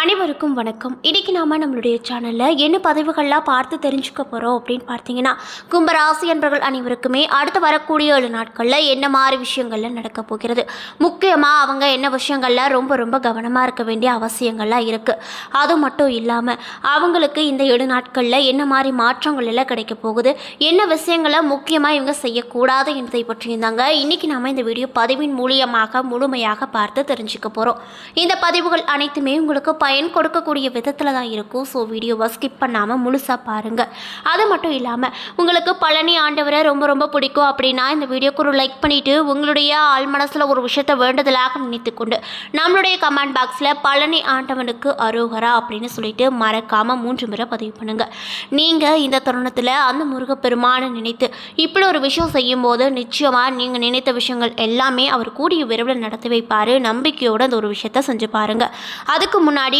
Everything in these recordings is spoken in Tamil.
அனைவருக்கும் வணக்கம். இன்றைக்கி நாம நம்மளுடைய சேனலில் என்ன பதிவுகள்லாம் பார்த்து தெரிஞ்சுக்க போகிறோம் அப்படின்னு பார்த்தீங்கன்னா கும்பராசி என்பவர்கள் அனைவருக்குமே அடுத்து வரக்கூடிய ஏழு நாட்களில் என்ன மாதிரி விஷயங்கள்லாம் நடக்க போகிறது? முக்கியமாக அவங்க என்ன விஷயங்கள்ல ரொம்ப ரொம்ப கவனமாக இருக்க வேண்டிய அவசியங்கள்லாம் இருக்குது அது மட்டும் இல்லாமல் அவங்களுக்கு இந்த ஏழு நாட்களில் என்ன மாதிரி மாற்றங்கள் எல்லாம் கிடைக்க போகுது? என்ன விஷயங்களை முக்கியமாக இவங்க செய்யக்கூடாது என்பதை பற்றியிருந்தாங்க தாங்க இன்றைக்கி நாம இந்த வீடியோ பதிவின் மூலியமாக முழுமையாக பார்த்து தெரிஞ்சுக்க போகிறோம் இந்த பதிவுகள் அனைத்துமே உங்களுக்கு பயன் கொடுக்கக்கூடிய விதத்தில் தான் இருக்கும். ஸோ வீடியோவை ஸ்கிப் பண்ணாமல் முழுசாக பாருங்கள் அது மட்டும் இல்லாமல் உங்களுக்கு பழனி ஆண்டவரை ரொம்ப ரொம்ப பிடிக்கும் அப்படின்னா இந்த வீடியோக்கு ஒரு லைக் பண்ணிவிட்டு உங்களுடைய ஆள் மனசில் ஒரு விஷயத்தை வேண்டுதலாக நினைத்துக்கொண்டு நம்மளுடைய கமெண்ட் பாக்ஸில் பழனி ஆண்டவனுக்கு அரோகரா அப்படின்னு சொல்லிட்டு மறக்காமல் மூன்று முறை பதிவு பண்ணுங்கள் நீங்கள் இந்த தருணத்தில் அந்த முருகப்பெருமானை நினைத்து இப்படி ஒரு விஷயம் செய்யும்போது நிச்சயமாக நீங்கள் நினைத்த விஷயங்கள் எல்லாமே அவர் கூடிய விரைவில் நடத்தி வைப்பார். நம்பிக்கையோடு அந்த ஒரு விஷயத்த செஞ்சு பாருங்கள் அதுக்கு முன்னாடி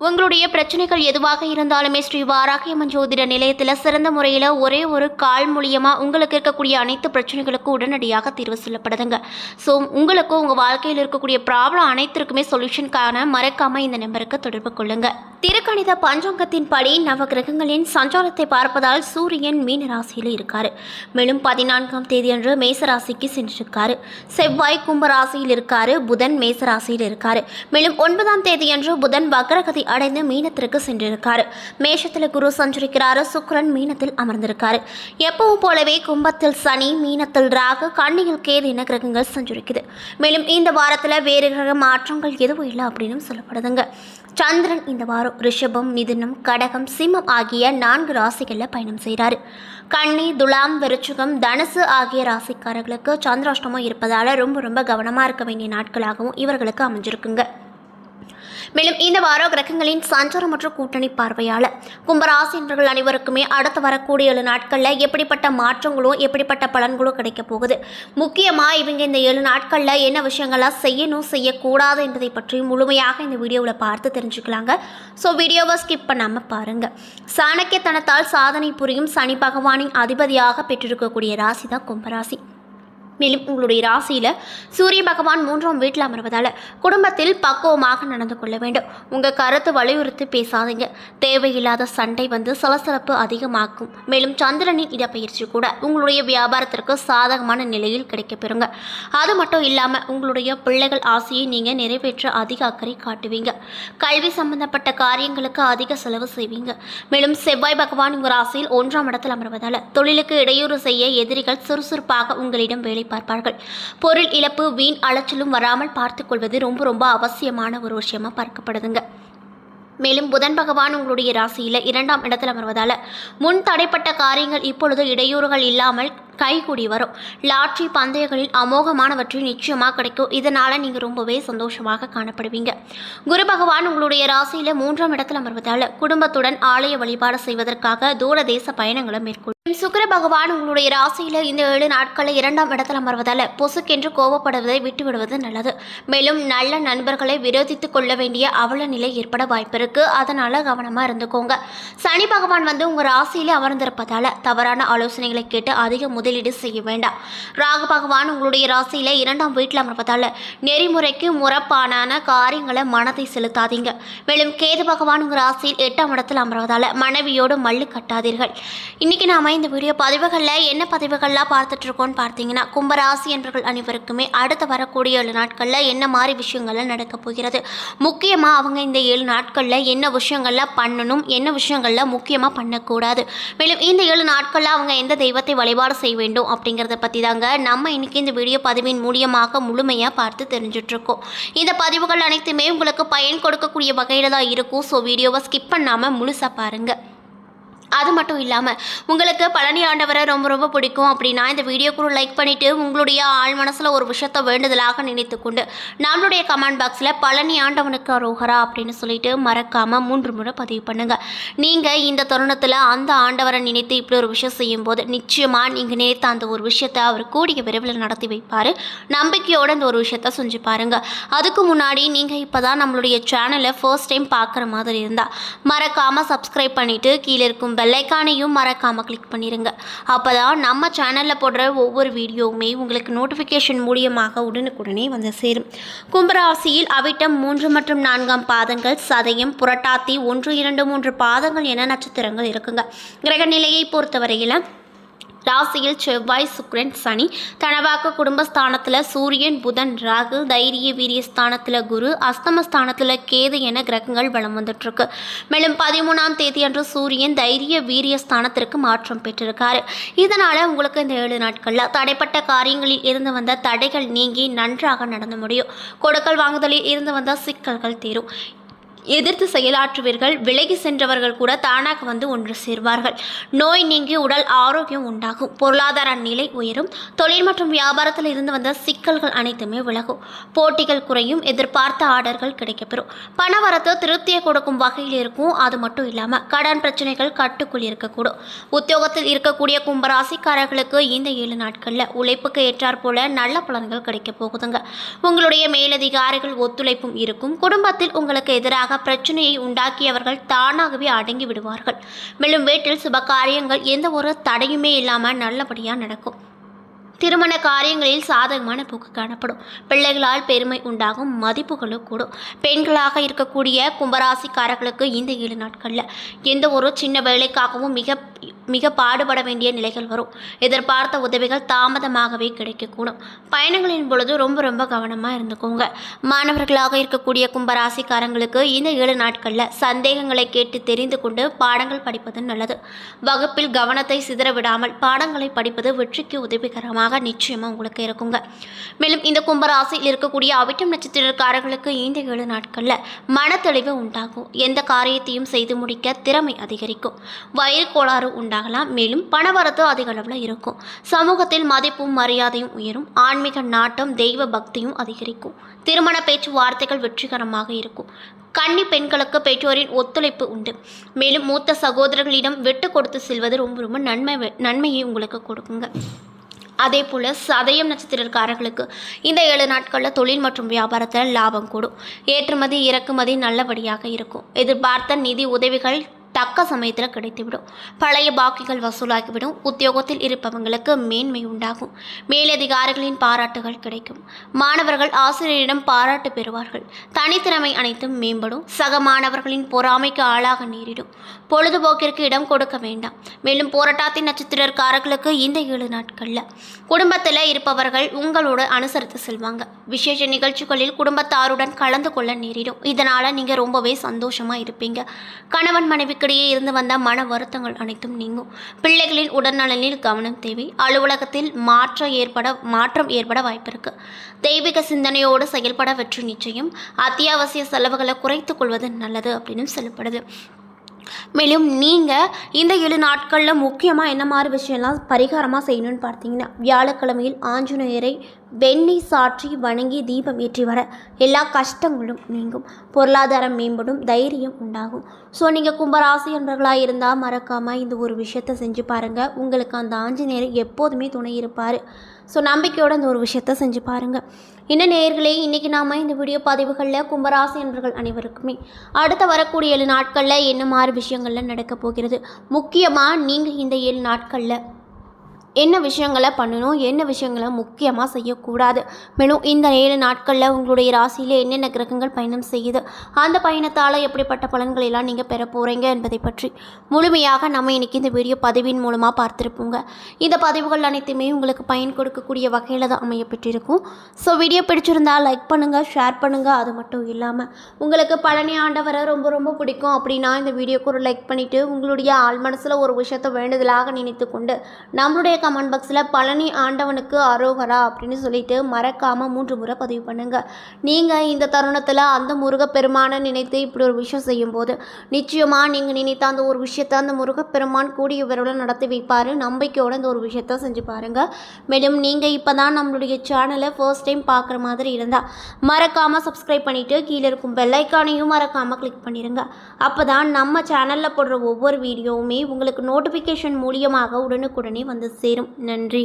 உங்களுடைய பிரச்சனைகள் எதுவாக இருந்தாலுமே ஸ்ரீ வாராகியம்மன் ஜோதிட நிலையத்தில் சிறந்த முறையில் ஒரே ஒரு கால் மூலியமாக உங்களுக்கு இருக்கக்கூடிய அனைத்து பிரச்சனைகளுக்கும் உடனடியாக தீர்வு சொல்லப்படுதுங்க. ஸோ உங்களுக்கும் உங்கள் வாழ்க்கையில் இருக்கக்கூடிய ப்ராப்ளம் அனைத்திற்குமே சொல்யூஷன் காண மறக்காமல் இந்த நம்பருக்கு தொடர்பு கொள்ளுங்க. திருக்கணித பஞ்சாங்கத்தின் படி நவ கிரகங்களின் சஞ்சாரத்தை பார்ப்பதால் சூரியன் மீன ராசியில் இருக்காரு. மேலும் பதினான்காம் தேதியன்று மேசராசிக்கு சென்றிருக்காரு. செவ்வாய் கும்ப ராசியில் இருக்காரு. புதன் மேசராசியில் இருக்காரு. மேலும் ஒன்பதாம் தேதியன்று புதன் வக்ரகதி அடைந்து மீனத்திற்கு சென்றிருக்காரு. மேஷத்தில் குரு சஞ்சரிக்கிறாரு. சுக்கரன் மீனத்தில் அமர்ந்திருக்காரு. எப்பவும் போலவே கும்பத்தில் சனி மீனத்தில் ராகு கண்ணியில் கேது என கிரகங்கள் சஞ்சரிக்குது. மேலும் இந்த வாரத்தில் வேறு கிரக மாற்றங்கள் எதுவும் இல்லை அப்படின்னு சொல்லப்படுதுங்க. சந்திரன் இந்த வாரம் ரிஷபம் மிதுனம் கடகம் சிம்மம் ஆகிய நான்கு ராசிகளில் பயணம் செய்கிறாரு கண்ணி துலாம் விருச்சிகம் தனுசு ஆகிய ராசிக்காரர்களுக்கு சந்திராஷ்டமம் இருப்பதால் ரொம்ப ரொம்ப கவனமாக இருக்க வேண்டிய நாட்களாகவும் இவர்களுக்கு அமைஞ்சிருக்குங்க. மேலும் இந்த வார கிரகங்களின் சஞ்சாரம் மற்றும் கூட்டணி பார்வையால் கும்பராசி என்பவர்கள் அனைவருக்குமே அடுத்து வரக்கூடிய ஏழு நாட்களில் எப்படிப்பட்ட மாற்றங்களும் எப்படிப்பட்ட பலன்களும் கிடைக்க போகுது. முக்கியமாக இவங்க இந்த ஏழு நாட்களில் என்ன விஷயங்கள்லாம் செய்யணும் செய்யக்கூடாது என்பதை பற்றி முழுமையாக இந்த வீடியோவில் பார்த்து தெரிஞ்சுக்கலாங்க. ஸோ வீடியோவை ஸ்கிப் பண்ணாமல் பாருங்கள் சாணக்கியத்தனத்தால் சாதனை புரியும் சனி பகவானின் அதிபதியாக பெற்றிருக்கக்கூடிய ராசி தான் கும்பராசி. மேலும் உங்களுடைய ராசியில் சூரிய பகவான் மூன்றாம் வீட்டில் அமர்வதால் குடும்பத்தில் பக்குவமாக நடந்து கொள்ள வேண்டும். உங்கள் கருத்து வலியுறுத்தி பேசாதீங்க. தேவையில்லாத சண்டை வந்து சலசலப்பு அதிகமாக்கும் மேலும் சந்திரனின் இடப்பயிற்சி கூட உங்களுடைய வியாபாரத்திற்கு சாதகமான நிலையில் கிடைக்கப்பெறுங்க. அது மட்டும் இல்லாமல் உங்களுடைய பிள்ளைகள் ஆசையை நீங்கள் நிறைவேற்ற அதிக அக்கறை காட்டுவீங்க. கல்வி சம்பந்தப்பட்ட காரியங்களுக்கு அதிக செலவு செய்வீங்க. மேலும் செவ்வாய் பகவான் உங்கள் ராசியில் ஒன்றாம் இடத்தில் அமர்வதால் தொழிலுக்கு இடையூறு செய்ய எதிரிகள் சுறுசுறுப்பாக உங்களிடம் வேலை பார்ப்பார்கள். பொருள் இழப்பு வீண் அலைச்சலும் வராமல் பார்த்துக்கொள்வது ரொம்ப ரொம்ப அவசியமான ஒரு விஷயமா பார்க்கப்படுதுங்க. மேலும் புதன் பகவான் உங்களுடைய ராசியில் இரண்டாம் இடத்தில் அமர்வதால் முன் தடைப்பட்ட காரியங்கள் இப்பொழுது இடையூறுகள் இல்லாமல் கைகூடி வரும். லாட்ரி பந்தயங்களில் அமோகமானவற்றை நிச்சயமாக கிடைக்கும். இதனால் நீங்கள் ரொம்பவே சந்தோஷமாக காணப்படுவீங்க. குரு பகவான் உங்களுடைய ராசியில் மூன்றாம் இடத்தில் அமர்வதால் குடும்பத்துடன் ஆலய வழிபாடு செய்வதற்காக தூர தேச பயணங்களை மேற்கொள்ளும் சுக்கர பகவான் உங்களுடைய ராசியில் இந்த ஏழு நாட்களில் இரண்டாம் இடத்தில் அமர்வதால் பொசுக்கென்று கோபப்படுவதை விட்டுவிடுவது நல்லது. மேலும் நல்ல நண்பர்களை விரோதித்து கொள்ள வேண்டிய அவல நிலை ஏற்பட வாய்ப்பிருக்கு அதனால கவனமாக இருந்துக்கோங்க. சனி பகவான் வந்து உங்கள் ராசியில் அமர்ந்திருப்பதால் தவறான ஆலோசனைகளை கேட்டு அதிக முதலீடு செய்ய வேண்டாம். ராகு பகவான் உங்களுடைய ராசியில் இரண்டாம் வீட்டில் அமர்வதால் நெறிமுறைக்கு முறப்பான காரியங்களை மனதை செலுத்தாதீங்க. மேலும் கேது பகவான் உங்கள் ராசியில் எட்டாம் இடத்தில் அமர்வதால் மனைவியோடு மல்லு கட்டாதீர்கள். இன்னைக்கு நாம இந்த வீடியோ பதிவுகளில் என்ன பதிவுகள்லாம் பார்த்துட்டு இருக்கோம்னு பார்த்தீங்கன்னா கும்பராசி என்பவர்கள் அனைவருக்குமே அடுத்து வரக்கூடிய ஏழு நாட்களில் என்ன மாதிரி விஷயங்கள்லாம் நடக்க போகிறது? முக்கியமாக அவங்க இந்த ஏழு நாட்களில் என்ன விஷயங்கள்லாம் பண்ணணும் என்ன விஷயங்கள்லாம் முக்கியமாக பண்ணக்கூடாது? மேலும் இந்த ஏழு நாட்களில் அவங்க எந்த தெய்வத்தை வழிபாடு செய்ய வேண்டும் அப்படிங்கிறத பற்றி தாங்க நம்ம இன்னைக்கு இந்த வீடியோ பதிவின் மூலியமாக முழுமையாக பார்த்து தெரிஞ்சிட்ருக்கோம். இந்த பதிவுகள் அனைத்துமே உங்களுக்கு பயன் கொடுக்கக்கூடிய வகையில் தான் இருக்கும். ஸோ வீடியோவை ஸ்கிப் பண்ணாமல் முழுசாக பாருங்கள் அது மட்டும் இல்லாமல் உங்களுக்கு பழனி ஆண்டவரை ரொம்ப ரொம்ப பிடிக்கும் அப்படின்னா இந்த வீடியோக்குள்ள லைக் பண்ணிவிட்டு உங்களுடைய ஆள் மனசில் ஒரு விஷயத்தை வேண்டுதலாக நினைத்து கொண்டு நம்மளுடைய கமெண்ட் பாக்ஸில் பழனி ஆண்டவனுக்கு அரோகரா அப்படின்னு சொல்லிட்டு மறக்காமல் மூன்று முறை பதிவு பண்ணுங்கள் நீங்கள் இந்த தருணத்தில் அந்த ஆண்டவரை நினைத்து இப்படி ஒரு விஷயம் செய்யும்போது நிச்சயமாக நீங்கள் நினைத்த அந்த ஒரு விஷயத்தை அவர் கூடிய விரைவில் நடத்தி வைப்பார். நம்பிக்கையோடு இந்த ஒரு விஷயத்த செஞ்சு பாருங்கள் அதுக்கு முன்னாடி நீங்கள் இப்போ தான் நம்மளுடைய சேனலை ஃபர்ஸ்ட் டைம் பார்க்குற மாதிரி இருந்தால் மறக்காமல் சப்ஸ்கிரைப் பண்ணிவிட்டு கீழே இருக்கும் பெல்லைக்கானையும் மறக்காமல் கிளிக் பண்ணிடுங்க அப்போ தான் நம்ம சேனலில் போடுற ஒவ்வொரு வீடியோவுமே உங்களுக்கு நோட்டிஃபிகேஷன் மூலியமாக உடனுக்குடனே வந்து சேரும். கும்பராசியில் அவிட்டம் மூன்று மற்றும் நான்காம் பாதங்கள் சதயம் புரட்டாத்தி ஒன்று இரண்டு மூன்று பாதங்கள் என நட்சத்திரங்கள் இருக்குங்க. கிரக நிலையை பொறுத்தவரையில் ராசியில் செவ்வாய் சுக்ரன் சனி தனவாக்க குடும்பஸ்தானத்தில் சூரியன் புதன் ராகு தைரிய வீரிய ஸ்தானத்தில் குரு அஸ்தமஸ்தானத்தில் கேது என கிரகங்கள் வலம் வந்துட்டுருக்கு. மேலும் பதிமூணாம் தேதி அன்று சூரியன் தைரிய வீரிய ஸ்தானத்திற்கு மாற்றம் பெற்றிருக்காரு. இதனால் உங்களுக்கு இந்த ஏழு நாட்களில் தடைப்பட்ட காரியங்களில் இருந்து வந்த தடைகள் நீங்கி நன்றாக நடந்து முடியும். கொடுக்கல் வாங்குதலில் இருந்து வந்த சிக்கல்கள் தீரும். எதிர்த்து செயலாற்றுவீர்கள் விலகி சென்றவர்கள் கூட தானாக வந்து ஒன்று சேர்வார்கள். நோய் நீங்கி உடல் ஆரோக்கியம் உண்டாகும். பொருளாதார நிலை உயரும். தொழில் மற்றும் வியாபாரத்தில் இருந்து வந்த சிக்கல்கள் அனைத்துமே விலகும். போட்டிகள் குறையும். எதிர்பார்த்த ஆர்டர்கள் கிடைக்கப்பெறும். பணவரத்து திருப்தியை கொடுக்கும் வகையில் இருக்கும். அது மட்டும் இல்லாமல் கடன் பிரச்சனைகள் கட்டுக்குள் இருக்கக்கூடும். உத்தியோகத்தில் இருக்கக்கூடிய கும்பராசிக்காரர்களுக்கு இந்த ஏழு நாட்களில் உழைப்புக்கு ஏற்றாற் போல நல்ல பலன்கள் கிடைக்க போகுதுங்க. உங்களுடைய மேலதிகாரிகள் ஒத்துழைப்பும் இருக்கும். குடும்பத்தில் உங்களுக்கு எதிராக பிரச்சனையை உண்டாக்கியவர்கள் தானாகவே அடங்கி விடுவார்கள். மேலும் வீட்டில் சுப காரியங்கள் எந்த ஒரு தடையுமே இல்லாமல் நல்லபடியாக நடக்கும். திருமண காரியங்களில் சாதகமான போக்கு காணப்படும். பிள்ளைகளால் பெருமை உண்டாகும் மதிப்புகளும் கூடும். பெண்களாக இருக்கக்கூடிய கும்பராசிக்காரர்களுக்கு இந்த ஏழு நாட்களில் எந்த ஒரு சின்ன வேலைக்காகவும் மிக மிக பாடுபட வேண்டிய நிலைகள் வரும். எதிர்பார்த்த உதவிகள் தாமதமாகவே கிடைக்கக்கூடும். பயணங்களின் பொழுது ரொம்ப ரொம்ப கவனமாக இருந்துக்கோங்க. மாணவர்களாக இருக்கக்கூடிய கும்பராசிக்காரங்களுக்கு இந்த ஏழு நாட்களில் சந்தேகங்களை கேட்டு தெரிந்து கொண்டு பாடங்கள் படிப்பது நல்லது. வகுப்பில் கவனத்தை சிதற விடாமல் பாடங்களை படிப்பது வெற்றிக்கு உதவிகரமாக நிச்சயமாக உங்களுக்கு இருக்குங்க. மேலும் இந்த கும்பராசியில் இருக்கக்கூடிய அவிட்டம் நட்சத்திரக்காரர்களுக்கு இந்த ஏழு நாட்களில் மனத்தெளிவு உண்டாகும். எந்த காரியத்தையும் செய்து முடிக்க திறமை அதிகரிக்கும். வயிறு கோளாறு உண்டாகும். உண்டாகலாம் மேலும் பணவரத்து அதிக அளவில் இருக்கும். சமூகத்தில் மதிப்பும் மரியாதையும் உயரும். ஆன்மீக நாட்டம் தெய்வ பக்தியும் அதிகரிக்கும். திருமண பேச்சுவார்த்தைகள் வெற்றிகரமாக இருக்கும். கன்னி பெண்களுக்கு பெற்றோரின் ஒத்துழைப்பு உண்டு. மேலும் மூத்த சகோதரர்களிடம் விட்டு கொடுத்து செல்வது ரொம்ப ரொம்ப நன்மை நன்மையை உங்களுக்கு கொடுக்குங்க. அதே போல் சதயம் நட்சத்திரக்காரர்களுக்கு இந்த ஏழு நாட்களில் தொழில் மற்றும் வியாபாரத்தில் லாபம் கூடும். ஏற்றுமதி இறக்குமதி நல்லபடியாக இருக்கும். எதிர்பார்த்த நிதி உதவிகள் தக்க சமயத்தில் கிடைத்துவிடும். பழைய பாக்கிகள் வசூலாகிவிடும். உத்தியோகத்தில் இருப்பவங்களுக்கு மேன்மை உண்டாகும். மேலதிகாரிகளின் பாராட்டுகள் கிடைக்கும். மாணவர்கள் ஆசிரியரிடம் பாராட்டு பெறுவார்கள். தனித்திறமை அனைத்தும் மேம்படும். சக மாணவர்களின் பொறாமைக்கு ஆளாக நேரிடும். பொழுதுபோக்கிற்கு இடம் கொடுக்க வேண்டாம். மேலும் போராட்டத்தின் நட்சத்திரக்காரர்களுக்கு இந்த ஏழு நாட்களில் குடும்பத்தில் இருப்பவர்கள் உங்களோட அனுசரித்து செல்வாங்க. விசேஷ நிகழ்ச்சிகளில் குடும்பத்தாருடன் கலந்து கொள்ள நேரிடும். இதனால் நீங்கள் ரொம்பவே சந்தோஷமாக இருப்பீங்க. கணவன் மனைவிக்கு மனைவிக்கிடையே இருந்து வந்த மன வருத்தங்கள் அனைத்தும் நீங்கும். பிள்ளைகளின் உடல்நலனில் கவனம் தேவை. அலுவலகத்தில் மாற்றம் ஏற்பட மாற்றம் ஏற்பட வாய்ப்பிருக்கு. தெய்வீக சிந்தனையோடு செயல்பட வெற்றி நிச்சயம். அத்தியாவசிய செலவுகளை குறைத்துக் கொள்வது நல்லது அப்படின்னு சொல்லப்படுது. மேலும் நீங்கள் இந்த ஏழு நாட்களில் முக்கியமாக என்ன மாதிரி விஷயம்லாம் பரிகாரமாக செய்யணும்னு பார்த்தீங்கன்னா வியாழக்கிழமையில் ஆஞ்சநேயரை வெண்ணெய் சாற்றி வணங்கி தீபம் ஏற்றி வர எல்லா கஷ்டங்களும் நீங்கும். பொருளாதாரம் மேம்படும் தைரியம் உண்டாகும். ஸோ நீங்கள் கும்பராசி என்பர்களாக இருந்தால் மறக்காமல் இந்த ஒரு விஷயத்தை செஞ்சு பாருங்கள் உங்களுக்கு அந்த ஆஞ்சநேயர் எப்போதுமே துணை இருப்பார். ஸோ நம்பிக்கையோடு அந்த ஒரு விஷயத்த செஞ்சு பாருங்கள் என்ன நேர்களே இன்றைக்கி நாம் இந்த வீடியோ பதிவுகளில் கும்பராசி என்பர்கள் அனைவருக்குமே அடுத்த வரக்கூடிய ஏழு நாட்களில் என்ன மாதிரி விஷயங்கள்லாம் நடக்க போகிறது? முக்கியமாக நீங்கள் இந்த ஏழு நாட்களில் என்ன விஷயங்களை பண்ணணும் என்ன விஷயங்களை முக்கியமாக செய்யக்கூடாது. மேலும் இந்த ஏழு நாட்களில் உங்களுடைய ராசியில் என்னென்ன கிரகங்கள் பயணம் செய்யுது அந்த பயணத்தால் எப்படிப்பட்ட பலன்களை எல்லாம் நீங்கள் பெற போகிறீங்க என்பதை பற்றி முழுமையாக நம்ம இன்னைக்கு இந்த வீடியோ பதிவின் மூலமாக பார்த்துருப்போங்க. இந்த பதிவுகள் அனைத்துமே உங்களுக்கு பயன் கொடுக்கக்கூடிய வகையில் தான் அமையப்பட்டிருக்கும் ஸோ வீடியோ பிடிச்சிருந்தால் லைக் பண்ணுங்கள் ஷேர் பண்ணுங்கள் அது மட்டும் இல்லாமல் உங்களுக்கு பழனி ஆண்டவரை ரொம்ப ரொம்ப பிடிக்கும் அப்படின்னா இந்த வீடியோக்கு ஒரு லைக் பண்ணிவிட்டு உங்களுடைய ஆள் மனசில் ஒரு விஷயத்தை வேண்டுதலாக நினைத்து கொண்டு நம்மளுடைய கமெண்ட் பாக்ஸில் பழனி ஆண்டவனுக்கு அரோகரா அப்படின்னு சொல்லிட்டு மறக்காமல் மூன்று முறை பதிவு பண்ணுங்கள் நீங்கள் இந்த தருணத்தில் அந்த முருகப்பெருமானை நினைத்து இப்படி ஒரு விஷயம் செய்யும்போது நிச்சயமாக நீங்கள் நினைத்த அந்த ஒரு விஷயத்தை அந்த முருகப்பெருமான் கூடிய விரைவில் நடத்தி வைப்பார். நம்பிக்கையோடு அந்த ஒரு விஷயத்த செஞ்சு பாருங்கள் மேலும் நீங்கள் இப்போ தான் நம்மளுடைய சேனலை ஃபர்ஸ்ட் டைம் பார்க்குற மாதிரி இருந்தால் மறக்காமல் சப்ஸ்கிரைப் பண்ணிவிட்டு கீழே இருக்கும் பெல்லைக்கானையும் மறக்காமல் கிளிக் பண்ணிடுங்க அப்போ தான் நம்ம சேனலில் போடுற ஒவ்வொரு வீடியோவுமே உங்களுக்கு நோட்டிஃபிகேஷன் மூலியமாக உடனுக்குடனே வந்து சேரும் நன்றி.